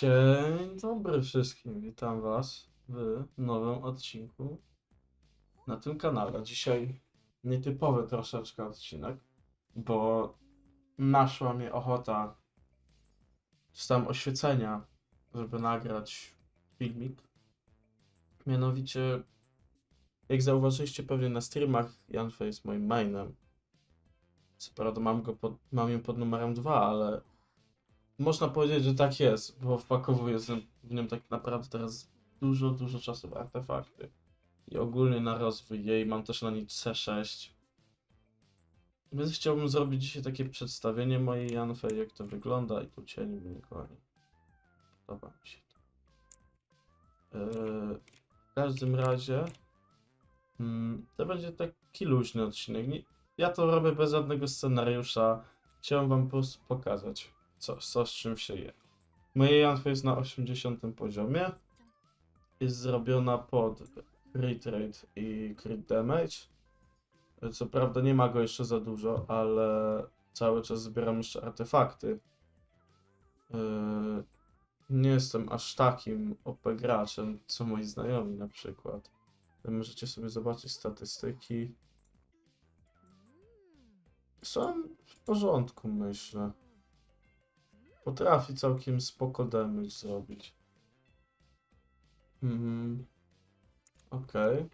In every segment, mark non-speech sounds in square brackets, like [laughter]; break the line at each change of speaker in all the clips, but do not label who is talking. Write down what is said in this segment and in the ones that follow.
Dzień dobry wszystkim, witam was w nowym odcinku na tym kanale. Dzisiaj nietypowy troszeczkę odcinek, bo naszła mnie ochota z tam oświecenia, żeby nagrać filmik. Mianowicie, jak zauważyliście pewnie na streamach, Janfe jest moim mainem. Co prawda mam go pod, mam ją pod numerem 2, ale można powiedzieć, że tak jest, bo wpakowuję w nią tak naprawdę teraz dużo, dużo czasu w artefakty. I ogólnie na rozwój jej mam też na niej C6. Więc chciałbym zrobić dzisiaj takie przedstawienie mojej Janfy, jak to wygląda i tu cień mnie goni. Podoba mi się to. Yy, w każdym razie mm, to będzie taki luźny odcinek. Nie, ja to robię bez żadnego scenariusza. Chciałem wam po prostu pokazać co, co z czym się je. Moje Janfy jest na 80 poziomie. Jest zrobiona pod crit rate i crit damage. Co prawda nie ma go jeszcze za dużo, ale cały czas zbieram jeszcze artefakty. Yy, Nie jestem aż takim OP graczem, co moi znajomi na przykład. Możecie sobie zobaczyć statystyki. Są w porządku, myślę. Potrafi całkiem spoko damage zrobić. Mhm. Okej.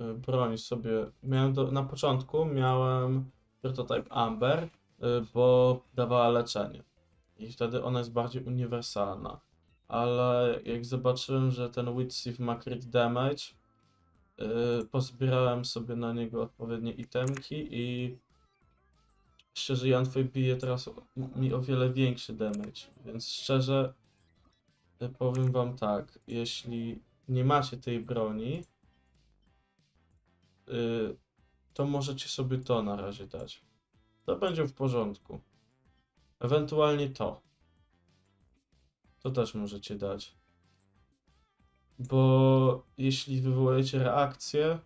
Y, Broń sobie. Miałem do, na początku miałem prototype Amber, y, bo dawała leczenie. I wtedy ona jest bardziej uniwersalna. Ale jak zobaczyłem, że ten Witsif ma crit damage, y, pozbierałem sobie na niego odpowiednie itemki i szczerze Janfoj bije teraz mi o wiele większy damage, więc szczerze y, powiem wam tak, jeśli nie macie tej broni, y, to możecie sobie to na razie dać. To będzie w porządku. Ewentualnie to. To też możecie dać. Bo jeśli wywołujecie reakcję,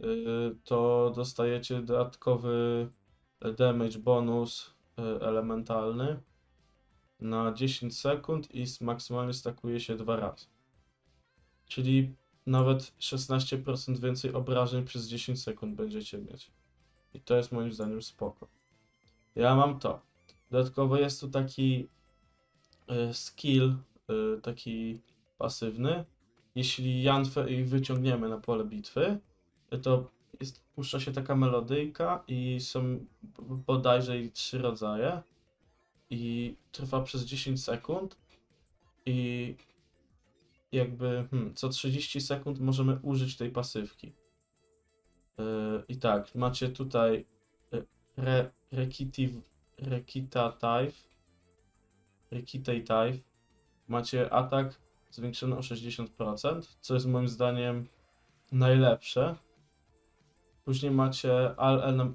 y, to dostajecie dodatkowy damage bonus y, elementalny na 10 sekund i maksymalnie stakuje się dwa razy. Czyli nawet 16% więcej obrażeń przez 10 sekund będziecie mieć. I to jest moim zdaniem spoko. Ja mam to. Dodatkowo jest tu taki y, skill, y, taki pasywny. Jeśli Janfę wyciągniemy na pole bitwy, to jest, puszcza się taka melodyjka i są bodajże jej trzy rodzaje. I trwa przez 10 sekund. I jakby hmm, co 30 sekund możemy użyć tej pasywki. Yy, I tak, macie tutaj y, re, Rekitiv, Rekitative, Rekitative. Macie atak zwiększony o 60%, co jest moim zdaniem najlepsze. Później macie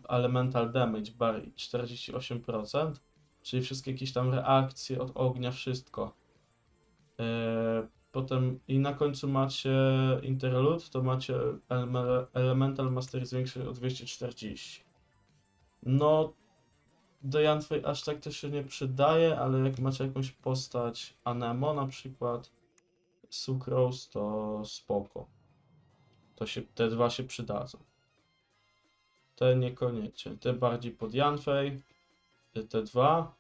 Elemental Damage Bar 48%, czyli wszystkie jakieś tam reakcje od ognia, wszystko. Eee, Potem i na końcu macie Interlude, to macie Eleme- Elemental Mastery zwiększy o 240. No, do Janfy aż tak to się nie przydaje, ale jak macie jakąś postać Anemo na przykład, Sucrose, to spoko. To się, te dwa się przydadzą. Te niekoniecznie. Te bardziej pod Janfej, te dwa,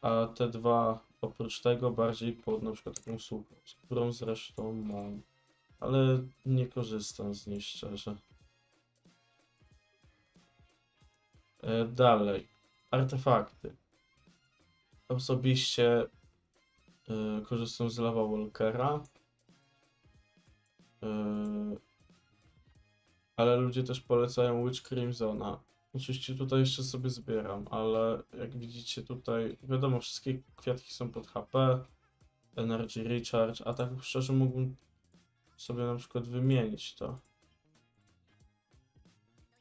a te dwa oprócz tego bardziej pod na przykład taką Sucrose, którą zresztą mam, ale nie korzystam z niej szczerze. E, Dalej, artefakty. Osobiście e, korzystam z Lava Walkera. Ale ludzie też polecają Witch Crimsona. Oczywiście tutaj jeszcze sobie zbieram, ale jak widzicie tutaj, wiadomo, wszystkie kwiatki są pod HP, Energy Recharge, a tak szczerze mógłbym sobie na przykład wymienić to.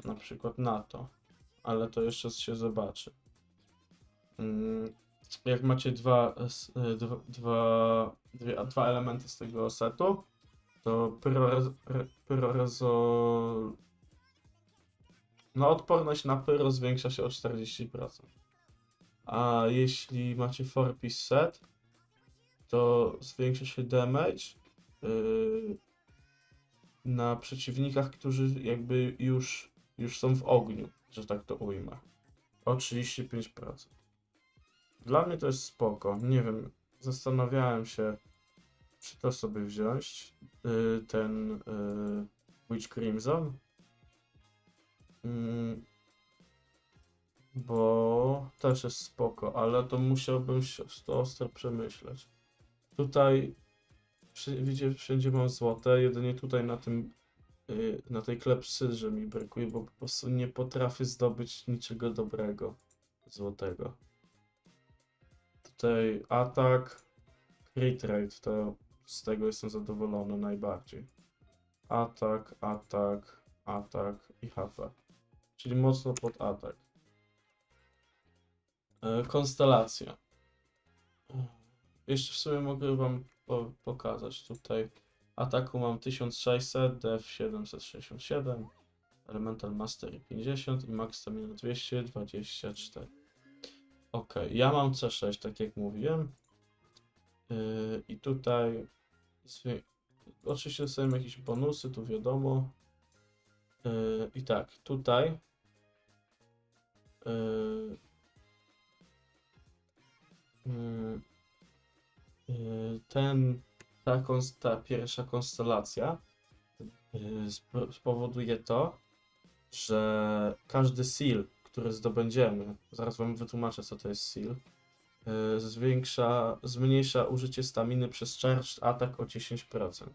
Na przykład na to, ale to jeszcze się zobaczy. Mm, Jak macie dwa, y, dwa, dwa, dwa elementy z tego setu, to pyrorezo, no odporność na pyro zwiększa się o 40%. A jeśli macie 4-piece set, to zwiększa się damage yy, na przeciwnikach, którzy jakby już, już są w ogniu, że tak to ujmę. O 35%. Dla mnie to jest spoko. Nie wiem, zastanawiałem się, czy to sobie wziąć. Yy, ten yy, Witch Crimson. Mm, bo też jest spoko, ale to musiałbym to ostro przemyśleć. Tutaj widzicie, wszędzie mam złote, jedynie tutaj na tym, yy, na tej klepsydrze mi brakuje, bo po prostu nie potrafię zdobyć niczego dobrego złotego. Tutaj atak, crit rate, to z tego jestem zadowolony najbardziej. Atak, atak, atak i HP. Czyli mocno pod atak. E, Konstelacja. Jeszcze w sumie mogę wam po pokazać tutaj. Ataku mam 1600, def 767, elemental mastery 50 i max stamina 224. Ok, ja mam C6, tak jak mówiłem. Yy, I tutaj oczywiście dostałem jakieś bonusy, tu wiadomo. Yy, I tak, tutaj yy, yy, ten, ta, ta pierwsza konstelacja yy, sp- spowoduje to, że każdy seal, który zdobędziemy, zaraz wam wytłumaczę co to jest seal, zwiększa, zmniejsza użycie staminy przez charged atak o 10%.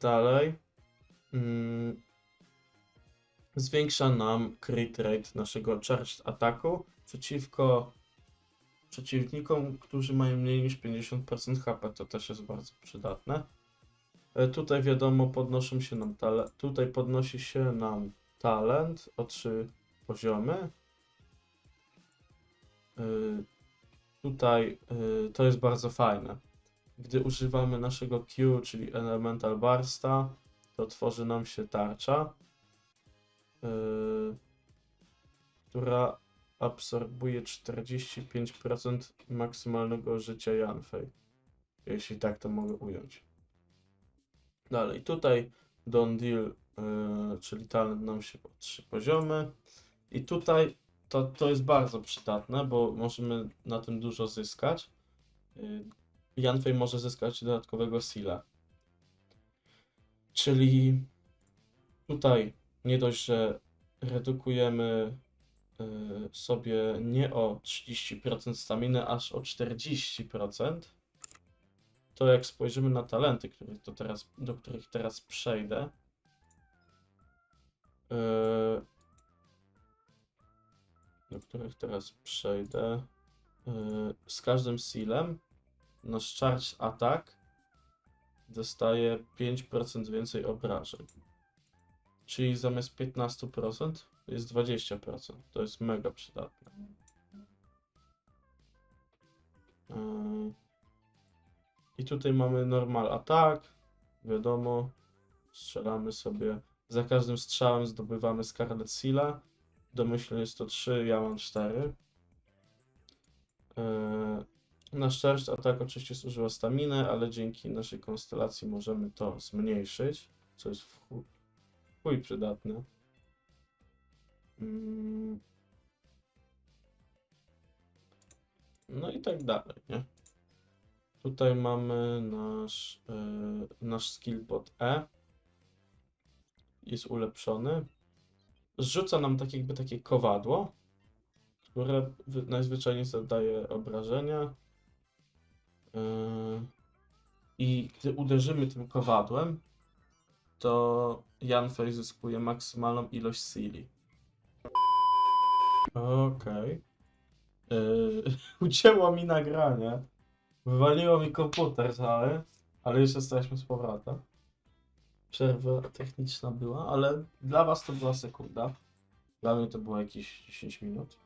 Dalej. Mm, zwiększa nam crit rate naszego charged ataku przeciwko przeciwnikom, którzy mają mniej niż 50% HP. To też jest bardzo przydatne. E, Tutaj wiadomo, podnoszą się nam tutaj podnosi się nam talent o 3 poziomy. Y, Tutaj y, to jest bardzo fajne. Gdy używamy naszego Q, czyli Elemental Barsta, to tworzy nam się tarcza, y, która absorbuje 45% maksymalnego życia Janfej. Jeśli tak to mogę ująć. Dalej, tutaj Don Deal, czyli talent nam się o 3 poziomy. I tutaj to, to jest bardzo przydatne, bo możemy na tym dużo zyskać. Y, Janfej może zyskać dodatkowego Seala. Czyli tutaj nie dość, że redukujemy y, sobie nie o 30% staminy, aż o 40%, to jak spojrzymy na talenty, których to teraz, do których teraz przejdę, y, do których teraz przejdę, y, z każdym sealem nasz charge attack dostaje 5% więcej obrażeń. Czyli zamiast 15% jest 20%. To jest mega przydatne. Yy, I tutaj mamy normal attack. Wiadomo, strzelamy sobie. Za każdym strzałem zdobywamy Scarlet Seala. Domyślnie jest to 3, ja mam 4. Yy, Nasz charged atak oczywiście zużywa staminę, ale dzięki naszej konstelacji możemy to zmniejszyć, co jest w chuj, chuj przydatne. Mm. No i tak dalej, nie? Tutaj mamy nasz, yy, nasz skill pod E. Jest ulepszony. Zrzuca nam tak jakby takie kowadło, które wy- najzwyczajniej zadaje obrażenia. Yy, I gdy uderzymy tym kowadłem, to Janfej zyskuje maksymalną ilość Seali. Okej. Yy, [laughs] ucięło mi nagranie. Wywaliło mi komputer cały, ale już jesteśmy z powrotem. Przerwa techniczna była, ale dla was to była sekunda. Dla mnie to było jakieś 10 minut.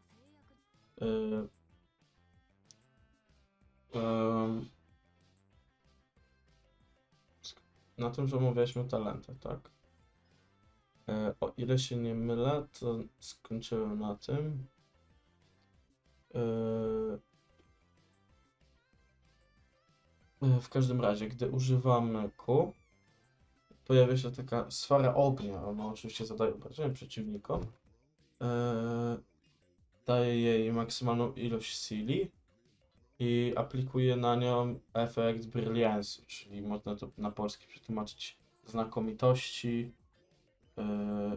Yy, sk- na tym, że omawialiśmy talenty, tak? E, o ile się nie mylę, to skończyłem na tym. E, E, W każdym razie, gdy używamy Q, pojawia się taka sfera ognia. Ona oczywiście zadaje obrażenia przeciwnikom. E, daje jej maksymalną ilość sili i aplikuje na nią efekt Brilliance, czyli można to na polski przetłumaczyć znakomitości, e,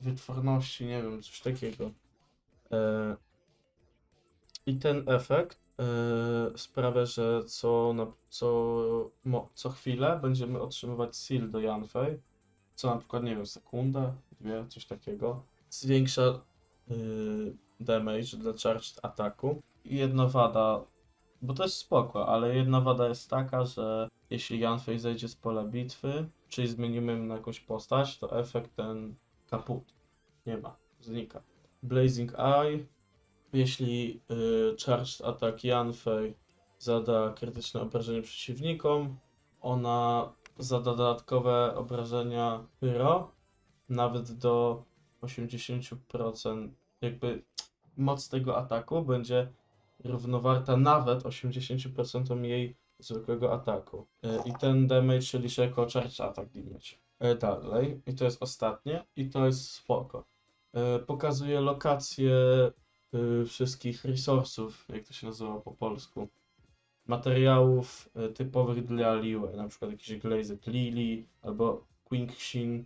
wytworności, nie wiem, coś takiego. E, I ten efekt e, sprawia, że co, na, co, mo, co chwilę będziemy otrzymywać seal do Yanfei, co na przykład, nie wiem, sekundę, dwie, coś takiego. Zwiększa y, damage dla charged ataku. I jedna wada, bo to jest spoko, ale jedna wada jest taka, że jeśli Yanfei zejdzie z pola bitwy, czyli zmienimy ją na jakąś postać, to efekt ten kaput. Nie ma, znika. Blazing Eye. Jeśli y, charged atak Yanfei zada krytyczne obrażenie przeciwnikom, ona zada dodatkowe obrażenia Pyro, nawet do 80%. Jakby moc tego ataku będzie równowarta nawet 80% jej zwykłego ataku. Y, I ten damage się liczy jako charge attack damage. Y, Dalej, i to jest ostatnie, i to jest spoko. Y, Pokazuje lokację y, wszystkich resursów, jak to się nazywa po polsku. Materiałów y, typowych dla Liwe, na przykład jakiś Glazed Lily, albo Quinksin,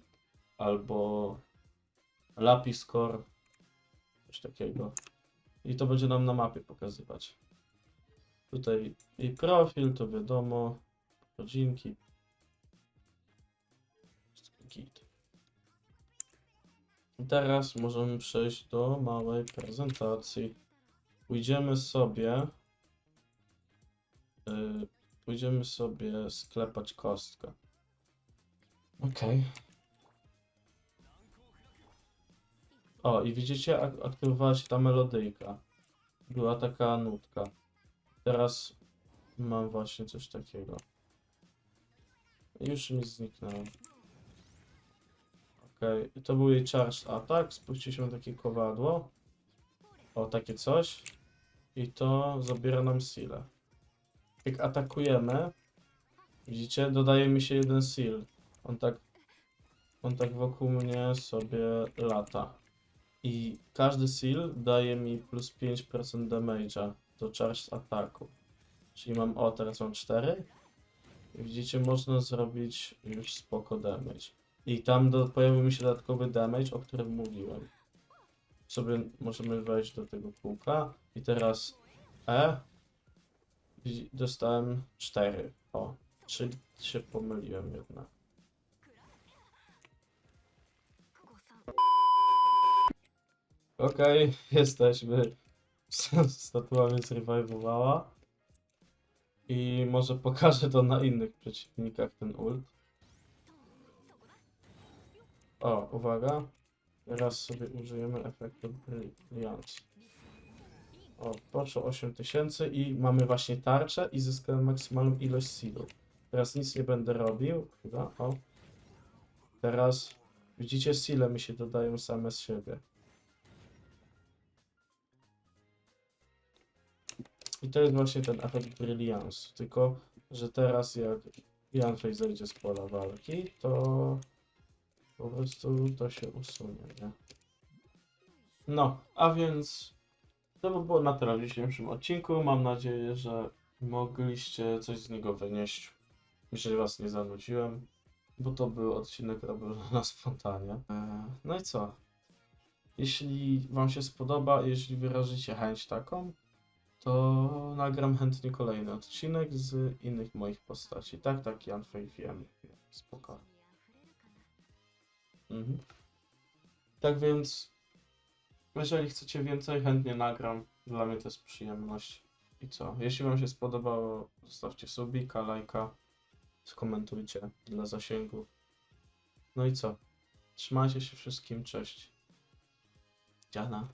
albo Lapis Core, coś takiego. I to będzie nam na mapie pokazywać. Tutaj jej profil, to wiadomo, rodzinki. Git. Teraz możemy przejść do małej prezentacji. Pójdziemy sobie. Yy, pójdziemy sobie sklepać kostkę. Okej. O, i widzicie, ak aktywowała się ta melodyjka. Była taka nutka. Teraz mam właśnie coś takiego. Już mi zniknęło. Okej, i to był jej. Spójrzcie się na takie kowadło. O, takie coś. I to zabiera nam sile. Jak atakujemy, widzicie, dodaje mi się jeden seal. On tak, on tak wokół mnie sobie lata. I każdy seal daje mi plus 5% damage'a do charged ataku. Czyli mam, o teraz mam 4. I widzicie, można zrobić już spoko damage. I tam do, pojawił mi się dodatkowy damage, o którym mówiłem. Sobie możemy wejść do tego kółka. I teraz E. Dostałem 4. O, czyli się pomyliłem jednak. Okej, [laughs] jesteśmy [laughs] z statuami z Revivowała. I może pokażę to na innych przeciwnikach, ten ult. O, uwaga. Teraz sobie użyjemy efektu Brilliance. O, proszę 8000 i mamy właśnie tarczę i zyskałem maksymalną ilość seedów. Teraz nic nie będę robił. Chyba, o. Teraz widzicie, sile mi się dodają same z siebie. I to jest właśnie ten efekt Brilliance. Tylko, że teraz jak Janfej zejdzie z pola walki, to po prostu to się usunie, nie? No, a więc to by było na tyle w dzisiejszym odcinku. Mam nadzieję, że mogliście coś z niego wynieść. Jeżeli was nie zanudziłem, bo to był odcinek robiony [laughs] na spontanie. Eee, No i co? Jeśli wam się spodoba, jeśli wyrażycie chęć taką, to nagram chętnie kolejny odcinek z innych moich postaci. Tak, tak, Jan Fej wiem. Mhm. Tak więc, jeżeli chcecie więcej, chętnie nagram. Dla mnie to jest przyjemność. I co? Jeśli Wam się spodobało, zostawcie subika, lajka, skomentujcie dla zasięgu. No i co? Trzymajcie się wszystkim, cześć. Dziana.